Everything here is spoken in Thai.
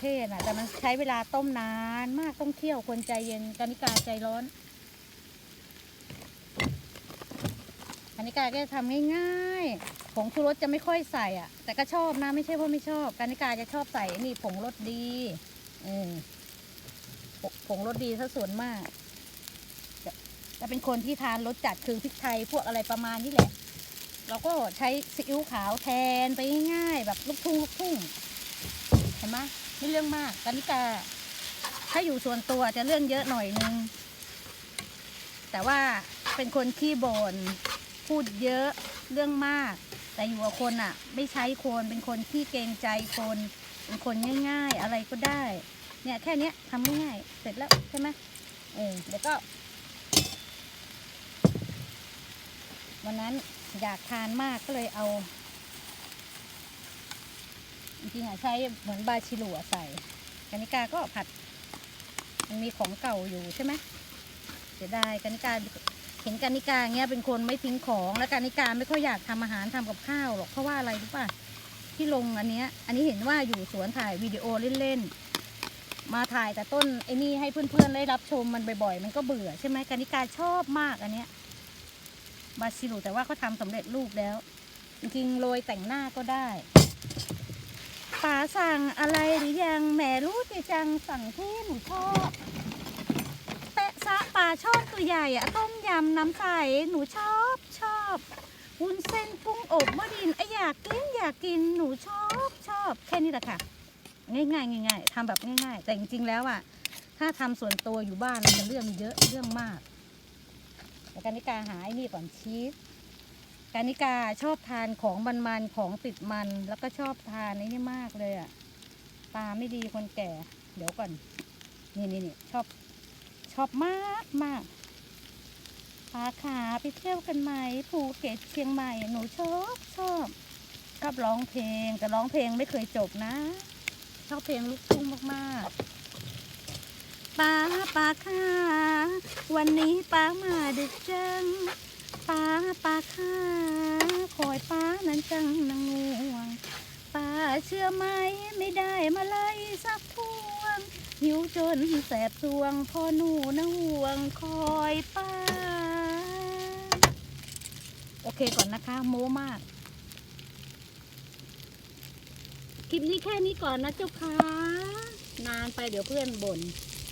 เทศน่ะแต่มันใช้เวลาต้มนานมากต้องเคี่ยวคนใจเย็นกานิกาใจร้อนกานิกาก็จะทำง่ายๆผงชูรสจะไม่ค่อยใส่อะ แต่ก็ชอบนะไม่ใช่ว่าไม่ชอบกานิกาจะชอบใส่นี่ผงรสดีเออผงผงรสดีซะส่วนมากจะจะเป็นคนที่ทานรสจัดคือพริกไทยพวกอะไรประมาณนี้แหละเราก็ใช้ซีอิ๊วขาวแทนไปง่ายๆแบบลูกทุ่งลูกทุ่ง เห็นไหมไม่เรื่องมากกานิกา ถ้าอยู่ส่วนตัวจะเรื่องเยอะหน่อยนึง แต่ว่าเป็นคนขี้บ่นพูดเยอะเรื่องมาก แต่อยู่กับคนอะ ไม่ใช้คนเป็นคนที่เกรงใจคนเป็นคนง่าย ๆ อะไรก็ได้ เนี่ยแค่เนี้ยทำง่ายเสร็จแล้วใช่ไหมเออเดี๋ยวก็ วันนั้นอยากทานมากก็เลยเอา จริงๆอะใช้เหมือนบาชิลัวใส่กานิกาก็ผัด มันมีของเก่าอยู่ใช่ไหมเสียดายกานิกาเห็นกานิกาเงี้ยเป็นคนไม่ทิ้งของแล้วกานิกาไม่ค่อยอยากทำอาหารทำกับข้าวหรอกเพราะว่าอะไรรู้ป่ะที่ลงอันเนี้ย อันนี้เห็นว่าอยู่สวนถ่ายวิดีโอเล่นๆมาถ่ายแต่ต้นไอ้นี่ให้เพื่อนๆได้รับชมมันบ่อยๆ มันก็เบื่อใช่ไหมกานิกาชอบมากอันเนี้ยบาซิลูแต่ว่าเขาทำสำเร็จรูปแล้ว จริงๆโรยแต่งหน้าก็ได้ ป๋าสั่งอะไรหรือยังแหมรู้จิจังสั่งที่หนูชอบเตะซะปลาชอบตัวใหญ่อะต้มยำน้ำใสหนูชอบชอบวุ้นเส้นกุ้งอบมะดินไออยากกินอยากกินหนูชอบชอบแค่นี้แหละค่ะ ง่ายๆง่ายๆทำแบบง่าย ๆ แต่จริงๆแล้วอะถ้าทำส่วนตัวอยู่บ้านมันจะเรื่องเยอะเรื่องมากแต่กานิกาหาไอ้นี่ก่อนชีส กานิกาชอบทานของมันๆของติดมัน แล้วก็ชอบทานไอ้นี่มากเลยอะ่ะตาไม่ดีคนแก่ เดี๋ยวก่อน นี่นี่นี่ชอบ ชอบมากมากปาขาไปเที่ยวกันไหมภูเก็ตเชียงใหม่หนูชอบชอบชอบร้องเพลงแต่ร้องเพลงไม่เคยจบนะ ชอบเพลงลูกทุ่งมากๆป้าป้าค่ะวันนี้ป้ามาดึกจัง ป้าป้าค่ะคอยป้านั้นจังนางง่วงป้าเชื่อไหมไม่ได้มาไล่สักพวง หิวจนแสบสวงพ่อหนูนะห่วงคอยป้า โอเคก่อนนะคะโม้มาก คลิปนี้แค่นี้ก่อนนะเจ้าค่ะนานไปเดี๋ยวเพื่อนบ่น